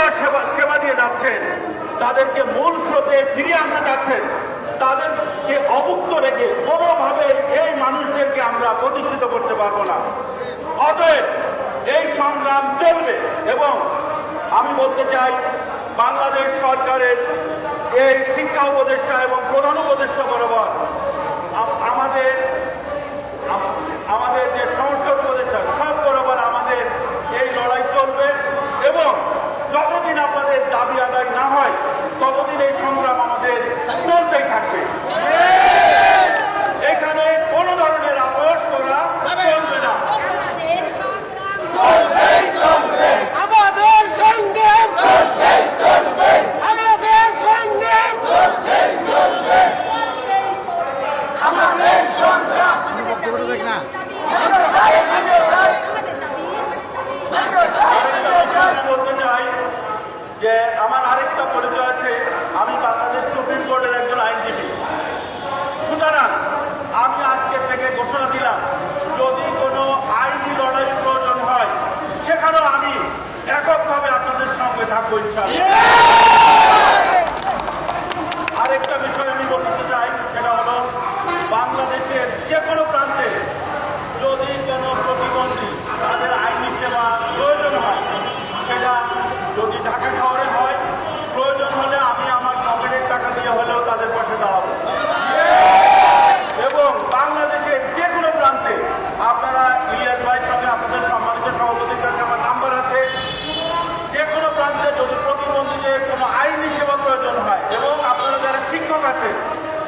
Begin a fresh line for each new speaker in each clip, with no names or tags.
কর্মীরা সেবা সেবা দিয়ে যাচ্ছেন, তাদেরকে মূল স্রোতে ফিরিয়ে আনতে যাচ্ছেন তাদেরকে অভুক্ত রেখে কোনোভাবে এই মানুষদেরকে আমরা প্রতিষ্ঠিত করতে পারব না। অতএব এই সংগ্রাম চলবে এবং আমি বলতে চাই, বাংলাদেশ সরকারের এই শিক্ষা উপদেষ্টা এবং প্রধান উপদেষ্টা বরাবর আম- আমাদের আম- আমাদের যে সংস্কার উপদেষ্টা সব বরাবর আমাদের এই লড়াই চলবে এবং যতদিন আপনাদের দাবি আদায় না হয় ততদিন এই সংগ্রাম আমাদের চলতেই থাকবে এখানে কোনো ধরনের আপোষ করা চলবে না
আমাদের সংগ্রাম চলবে
আমাদের সংগ্রাম আমাদের সংগ্রাম
চলবেই চলবে
আমাদের সংগ্রাম
আমি বলতে চাই যে আমার আরেকটা পরিচয় আছে, আমি বাংলাদেশ সুপ্রিম কোর্টের একজন আইনজীবী। সুতরাং আমি আজকের থেকে ঘোষণা দিলাম, যদি কোনো আইনি লড়াইয়ের প্রয়োজন হয়, সেখানেও আমি এককভাবে আপনাদের সঙ্গে থাকব ইনশাআল্লাহ আরেকটা বিষয় আমি বলতে চাই সেটা হলো বাংলাদেশের যে কোনো প্রান্তে যদি কোনো প্রতিবন্ধী তাদের আইনি সেবা প্রয়োজন হয় সেটা যদি ঢাকা শহরে হয় প্রয়োজন হলে আমি আমার পকেটের টাকা দিয়ে হলেও তাদের পাশে দাঁড়াবো এবং বাংলাদেশের যে কোনো প্রান্তে আপনারা ইলিয়াস ভাইয়ের সঙ্গে আপনাদের সম্মানিত সভাপতির কাছে আমার নাম্বার আছে যে কোনো প্রান্তে যদি প্রতিবন্ধীদের কোনো আইনি সেবা প্রয়োজন হয় এবং আপনারা যারা শিক্ষক আছেন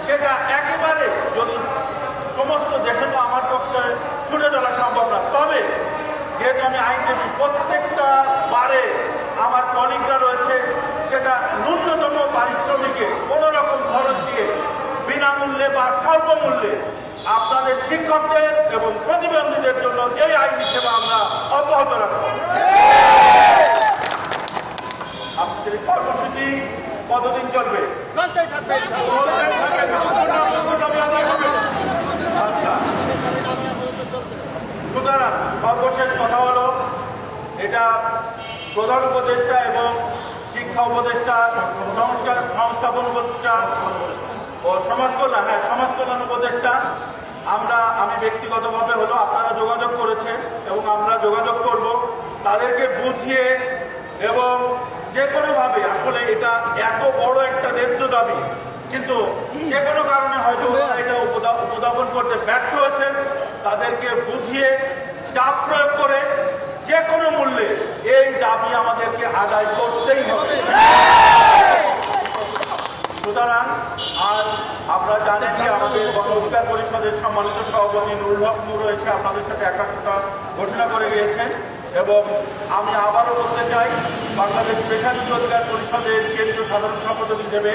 সেটা একেবারে যদি সমস্ত দেশে তো আমার পক্ষে ছুটে চলা সম্ভব না তবে যেহেতু আমি আইনজীবী প্রত্যেকটা বারে আমার কলিগরা রয়েছে সেটা ন্যূনতম পারিশ্রমিকে কোনো রকম খরচ দিয়ে বিনামূল্যে বা স্বল্পমূল্যে আপনাদের শিক্ষকদের এবং প্রতিবন্ধীদের জন্য এই আইনি সেবা আমরা অব্যাহত রাখব। আপনাদের কর্মসূচি কতদিন চলবে?
থাকবে
আচ্ছা সুতরাং সর্বশেষ কথা হলো এটা প্রধান উপদেষ্টা এবং শিক্ষা উপদেষ্টা, সংস্কার সংস্থাপন উপদেষ্টা ও সমাজ কল্যাণ হ্যাঁ সমাজ কল্যাণ উপদেষ্টা। আমরা, আমি ব্যক্তিগতভাবে হলো আপনারা যোগাযোগ করেছেন এবং আমরা যোগাযোগ করব তাদেরকে বুঝিয়ে এবং যে কোনোভাবে, আসলে এটা এত বড় একটা ন্যায্য দাবি, কিন্তু যে কোনো কারণে হয়তো এটা উপদা- উপস্থাপন করতে ব্যর্থ হয়েছেন। তাদেরকে বুঝিয়ে চাপ প্রয়োগ করে যে কোনো মূল্যে এই দাবি আমাদেরকে আদায় করতেই হবে। সুতরাং আর আপনারা জানেন যে আমাদের গণ অধিকার পরিষদের সম্মানিত সভাপতি নুরুল হক রয়েছে, আপনাদের সাথে একাত্মতা ঘোষণা করে গিয়েছেন এবং আমি আবারও বলতে চাই, বাংলাদেশ পেশাজীবী অধিকার পরিষদের কেন্দ্রীয় সাধারণ সম্পাদক হিসেবে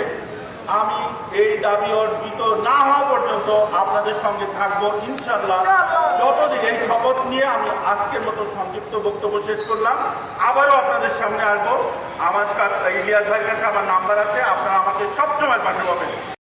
আমি এই দাবি অর্জিত না হওয়া পর্যন্ত আপনাদের সঙ্গে থাকব ইনশাল্লাহ যতদিন এই শপথ নিয়ে আমি আজকের মতো সংক্ষিপ্ত বক্তব্য শেষ করলাম আবারও আপনাদের সামনে আসব। আমার কাছে ইলিয়াস ভাইয়ের কাছে আমার নাম্বার আছে আপনারা আমাকে সবসময় পাঠাবেন পাবেন।